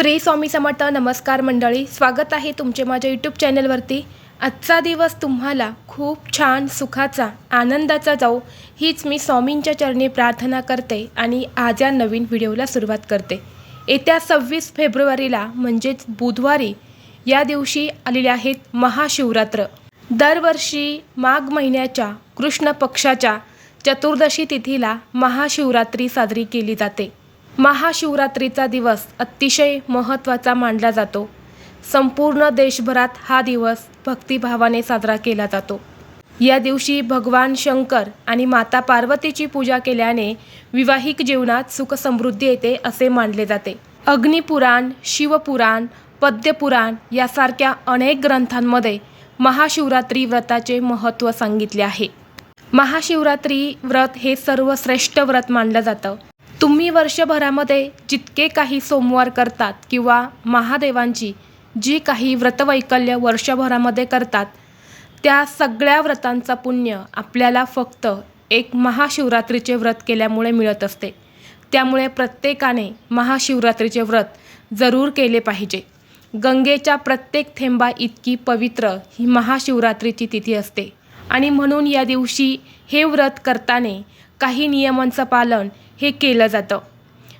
श्री स्वामी समर्थ नमस्कार मंडळी स्वागत आहे तुमचे माझ्या यूट्यूब चॅनलवरती आजचा दिवस तुम्हाला खूप छान सुखाचा आनंदाचा जाऊ हीच मी स्वामींच्या चरणी प्रार्थना करते आणि आज या नवीन व्हिडिओला सुरुवात करते. येत्या सव्वीस फेब्रुवारीला म्हणजेच बुधवारी या दिवशी आलेले आहेत महाशिवरात्र. दरवर्षी माघ महिन्याच्या कृष्ण पक्षाच्या चतुर्दशी तिथीला महाशिवरात्री साजरी केली जाते. महाशिवरात्रीचा दिवस अतिशय महत्त्वाचा मानला जातो. संपूर्ण देशभरात हा दिवस भक्तिभावाने साजरा केला जातो. या दिवशी भगवान शंकर आणि माता पार्वतीची पूजा केल्याने विवाहिक जीवनात सुख समृद्धी येते असे मानले जाते. अग्निपुराण शिवपुराण पद्यपुराण यासारख्या अनेक ग्रंथांमध्ये महाशिवरात्री व्रताचे महत्त्व सांगितले आहे. महाशिवरात्री व्रत हे सर्वश्रेष्ठ व्रत मानलं जातं. तुम्ही वर्षभरामध्ये जितके काही सोमवार करतात किंवा महादेवांची जी काही व्रतवैकल्य वर्षभरामध्ये करतात त्या सगळ्या व्रतांचा पुण्य आपल्याला फक्त एक महाशिवरात्रीचे व्रत केल्यामुळे मिळत असते. त्यामुळे प्रत्येकाने महाशिवरात्रीचे व्रत जरूर केले पाहिजे. गंगेच्या प्रत्येक थेंबा इतकी पवित्र ही महाशिवरात्रीची तिथी असते. आणि म्हणून या दिवशी हे व्रत करताना काही नियमांचं पालन हे केलं जातं.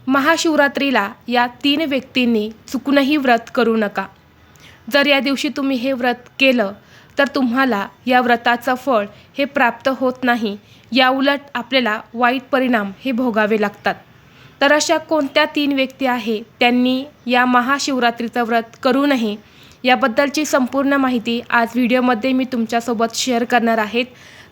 महाशिवरात्रीला या तीन व्यक्तींनी चुकूनही व्रत करू नका. जर या दिवशी तुम्ही हे व्रत केलं तर तुम्हाला या व्रताचं फळ हे प्राप्त होत नाही. या उलट आपल्याला वाईट परिणाम हे भोगावे लागतात. तर अशा कोणत्या तीन व्यक्ती आहे त्यांनी या महाशिवरात्रीचं व्रत करू नये याबद्दलची संपूर्ण माहिती आज व्हिडिओमध्ये मी तुमच्यासोबत शेअर करणार आहेत.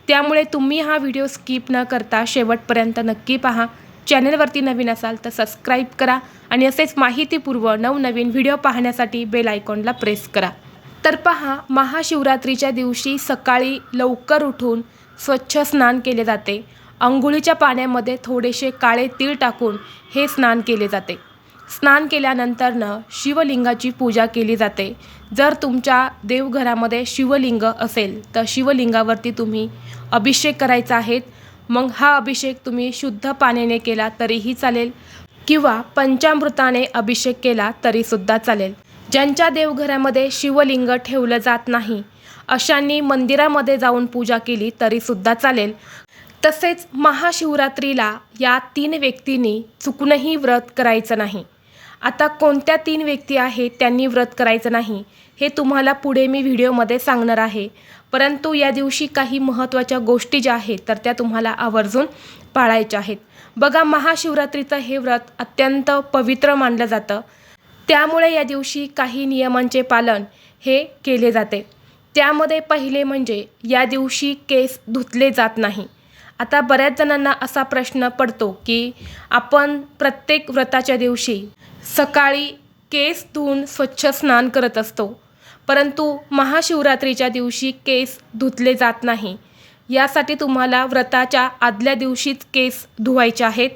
त्यामुळे तुम्ही हा व्हिडिओ स्किप न करता शेवटपर्यंत नक्की पहा. चॅनलवरती नवीन असाल तर सबस्क्राईब करा आणि असेच माहितीपूर्व नवनवीन व्हिडिओ पाहण्यासाठी बेल आयकॉनला प्रेस करा. तर पहा महाशिवरात्रीच्या दिवशी सकाळी लवकर उठून स्वच्छ स्नान केले जाते. अंघोळीच्या पाण्यामध्ये थोडेसे काळे तीळ टाकून हे स्नान केले जाते. स्नान केल्यानंतरनं शिवलिंगाची पूजा केली जाते. जर तुमच्या देवघरामध्ये शिवलिंग असेल तर शिवलिंगावरती तुम्ही अभिषेक करायचा आहेत मग हा अभिषेक तुम्ही शुद्ध पाण्याने केला तरीही चालेल. किंवा पंचामृताने अभिषेक केला तरीसुद्धा चालेल. ज्यांच्या देवघरामध्ये शिवलिंग ठेवलं जात नाही अशांनी मंदिरामध्ये जाऊन पूजा केली तरीसुद्धा चालेल. तसेच महाशिवरात्रीला या तीन व्यक्तींनी चुकूनही व्रत करायचं नाही. आता कोणत्या तीन व्यक्ती आहेत त्यांनी व्रत करायचं नाही हे तुम्हाला पुढे मी व्हिडिओमध्ये सांगणार आहे. परंतु या दिवशी काही महत्त्वाच्या गोष्टी ज्या आहेत तर त्या तुम्हाला आवर्जून पाळायच्या आहेत. बघा महाशिवरात्रीचं हे व्रत अत्यंत पवित्र मानलं जातं. त्यामुळे या दिवशी काही नियमांचे पालन हे केले जाते. त्यामध्ये पहिले म्हणजे या दिवशी केस धुतले जात नाही. आता बऱ्याच जणांना असा प्रश्न पडतो की आपण प्रत्येक व्रताच्या दिवशी सकाळी केस धुवून स्वच्छ स्नान करत असतो. परंतु महाशिवरात्रीच्या दिवशी केस धुतले जात नाही. यासाठी तुम्हाला व्रताच्या आदल्या दिवशीच केस धुवायचे आहेत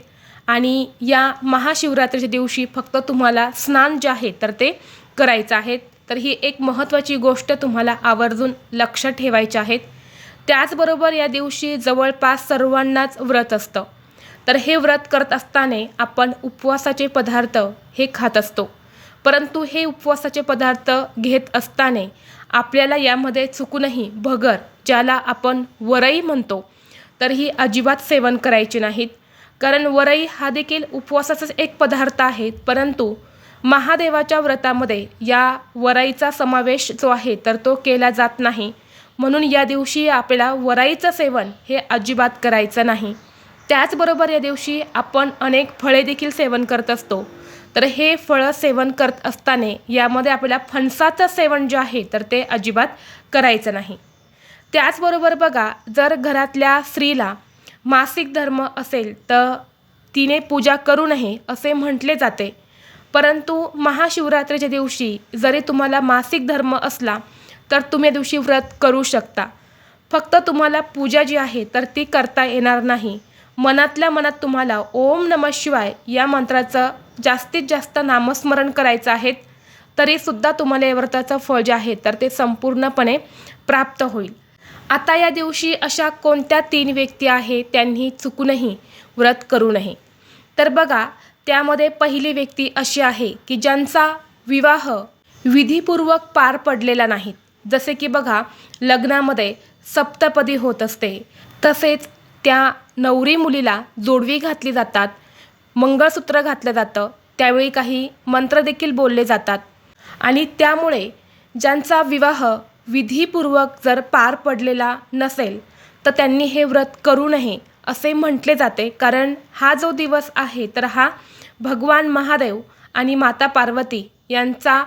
आणि या महाशिवरात्रीच्या दिवशी फक्त तुम्हाला स्नान जे आहे तर ते करायचं आहे तर ही एक महत्त्वाची गोष्ट तुम्हाला आवर्जून लक्ष ठेवायची आहेत त्याचबरोबर या दिवशी जवळपास सर्वांनाच व्रत असतं. तर हे व्रत करत असताना आपण उपवासाचे पदार्थ हे खात असतो. परंतु हे उपवासाचे पदार्थ घेत असताना आपल्याला यामध्ये चुकूनही भगर ज्याला आपण वरई म्हणतो तर ही अजिबात सेवन करायचे नाहीत. कारण वरई हा देखील उपवासाचाच एक पदार्थ आहे. परंतु महादेवाच्या व्रतामध्ये या वराईचा समावेश जो आहे तर तो केला जात नाही. म्हणून या दिवशी आपल्याला वराईचं सेवन हे अजिबात करायचं नाही. त्याचबरोबर या दिवशी आपण अनेक फळे देखील सेवन करत असतो. तर हे फळं सेवन करत असताना यामध्ये आपल्याला फणसाचं सेवन जे आहे तर ते अजिबात करायचं नाही. त्याचबरोबर बघा जर घरातल्या स्त्रीला मासिक धर्म असेल तर तिने पूजा करू नये असे म्हटले जाते. परंतु महाशिवरात्रीच्या दिवशी जरी तुम्हाला मासिक धर्म असला तर तुम्ही दिवशी व्रत करू शकता. फक्त तुम्हाला पूजा जी आहे तर ती करता येणार नाही. मनातल्या मनात तुम्हाला ओम नम शिवाय या मंत्राचं जास्तीत जास्त नामस्मरण करायचं आहे तरीसुद्धा तुम्हाला या व्रताचं फळ जे आहे तर ते संपूर्णपणे प्राप्त होईल. आता या दिवशी अशा कोणत्या तीन व्यक्ती आहे त्यांनी चुकूनही व्रत करू नये. तर बघा त्यामध्ये पहिली व्यक्ती अशी आहे की ज्यांचा विवाह विधीपूर्वक पार पडलेला नाही. जसे की बघा लग्नामध्ये सप्तपदी होत असते. तसेच त्या नवरी मुलीला जोडवी घातली जातात मंगळसूत्र घातलं जातं त्यावेळी काही मंत्र देखील बोलले जातात. आणि त्यामुळे ज्यांचा विवाह विधीपूर्वक जर पार पडलेला नसेल तर त्यांनी हे व्रत करू नये असे म्हटले जाते. कारण हा जो दिवस आहे तर हा भगवान महादेव आणि माता पार्वती यांचा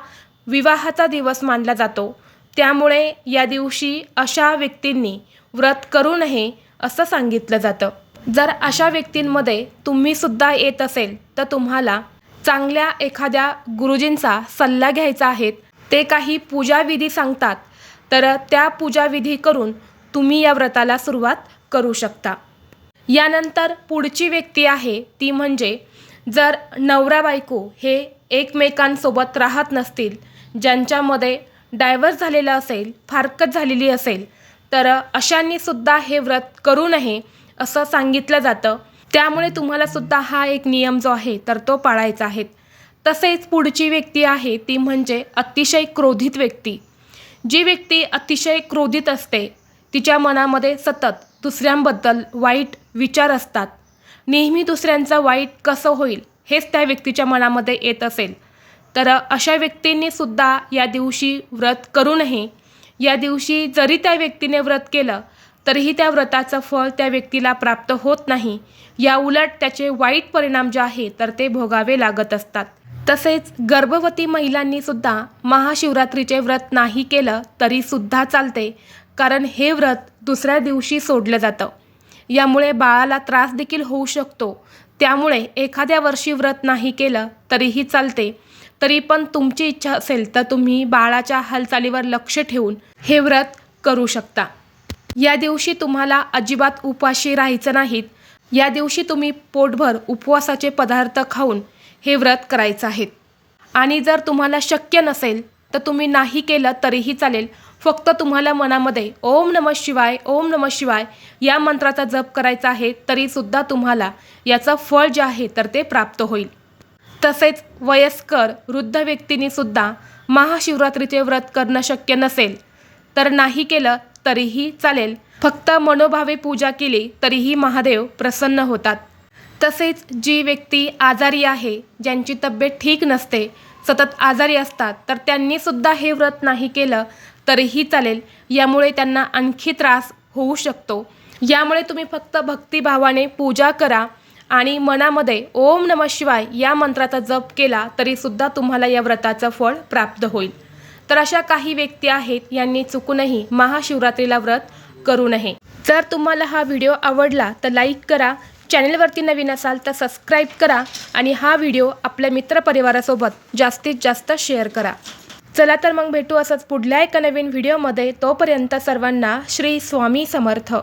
विवाहाचा दिवस मानला जातो. त्यामुळे या दिवशी अशा व्यक्तींनी व्रत करू नये असं सांगितलं जातं. जर अशा व्यक्तींमध्ये तुम्हीसुद्धा येत असेल तर तुम्हाला चांगल्या एखाद्या गुरुजींचा सल्ला घ्यायचा आहे. ते काही पूजाविधी सांगतात तर त्या पूजाविधी करून तुम्ही या व्रताला सुरुवात करू शकता. यानंतर पुढची व्यक्ती आहे ती म्हणजे जर नवरा बायको हे एकमेकांसोबत राहत नसतील ज्यांच्यामध्ये डायव्हर्स झालेला असेल फारकत झालेली असेल तर अशांनी सुद्धा हे व्रत करू नये असं सांगितलं जातं. त्यामुळे तुम्हाला सुद्धा हा एक नियम जो आहे तर तो पाळायचा आहे. तसेच पुढची व्यक्ती आहे ती म्हणजे अतिशय क्रोधित व्यक्ती. जी व्यक्ती अतिशय क्रोधित असते तिच्या मनामध्ये सतत दुसऱ्यांबद्दल वाईट विचार असतात. नेहमी दुसऱ्यांचं वाईट कसं होईल हेच त्या व्यक्तीच्या मनामध्ये येत असेल. तर अशा व्यक्तींनी सुद्धा या दिवशी व्रत करू नये. या दिवशी जरी त्या व्यक्तीने व्रत केलं तरीही त्या व्रताचं फळ त्या व्यक्तीला प्राप्त होत नाही. या उलट त्याचे वाईट परिणाम जे आहे तर ते भोगावे लागत असतात. तसेच गर्भवती महिलांनी सुद्धा महाशिवरात्रीचे व्रत नाही केलं तरी सुद्धा चालते कारण हे व्रत दुसऱ्या दिवशी सोडलं जातं. यामुळे बाळाला त्रास देखील होऊ शकतो. त्यामुळे एखाद्या वर्षी व्रत नाही केलं तरीही चालते. तरी पण तुमची इच्छा असेल तर तुम्ही बाळाच्या हालचालीवर लक्ष ठेवून हे व्रत करू शकता. या दिवशी तुम्हाला अजिबात उपाशी राहायचं नाहीत. या दिवशी तुम्ही पोटभर उपवासाचे पदार्थ खाऊन हे व्रत करायचं आहे. आणि जर तुम्हाला शक्य नसेल तर तुम्ही नाही केलं तरीही चालेल. फक्त तुम्हाला मनामध्ये ओम नम शिवाय ओम नम शिवाय या मंत्राचा जप करायचा आहे तरीसुद्धा तुम्हाला याचं फळ जे आहे तर ते प्राप्त होईल. तसेच वयस्कर वृद्ध व्यक्तींनी सुद्धा महाशिवरात्रीचे व्रत करणं शक्य नसेल. तर नाही केलं तरीही चालेल. फक्त मनोभावे पूजा केली तरीही महादेव प्रसन्न होतात. तसेच जी व्यक्ती आजारी आहे ज्यांची तब्येत ठीक नसते सतत आजारी असतात तर त्यांनीसुद्धा हे व्रत नाही केलं तरीही चालेल. यामुळे त्यांना आणखी त्रास होऊ शकतो. यामुळे तुम्ही फक्त भक्तिभावाने पूजा करा. आणि मनामध्ये ओम नम शिवाय या मंत्राचा जप केला तरीसुद्धा तुम्हाला या व्रताचं फळ प्राप्त होईल. तर अशा काही व्यक्ती आहेत यांनी चुकूनही महाशिवरात्रीला व्रत करू नये. जर तुम्हाला हा व्हिडिओ आवडला तर लाईक करा चॅनलवरती नवीन असाल तर सबस्क्राईब करा आणि हा व्हिडिओ आपल्या मित्रपरिवारासोबत जास्तीत जास्त शेअर करा. चला तर मग भेटू असंच पुढल्या एका नवीन व्हिडिओमध्ये. तोपर्यंत सर्वांना श्री स्वामी समर्थ.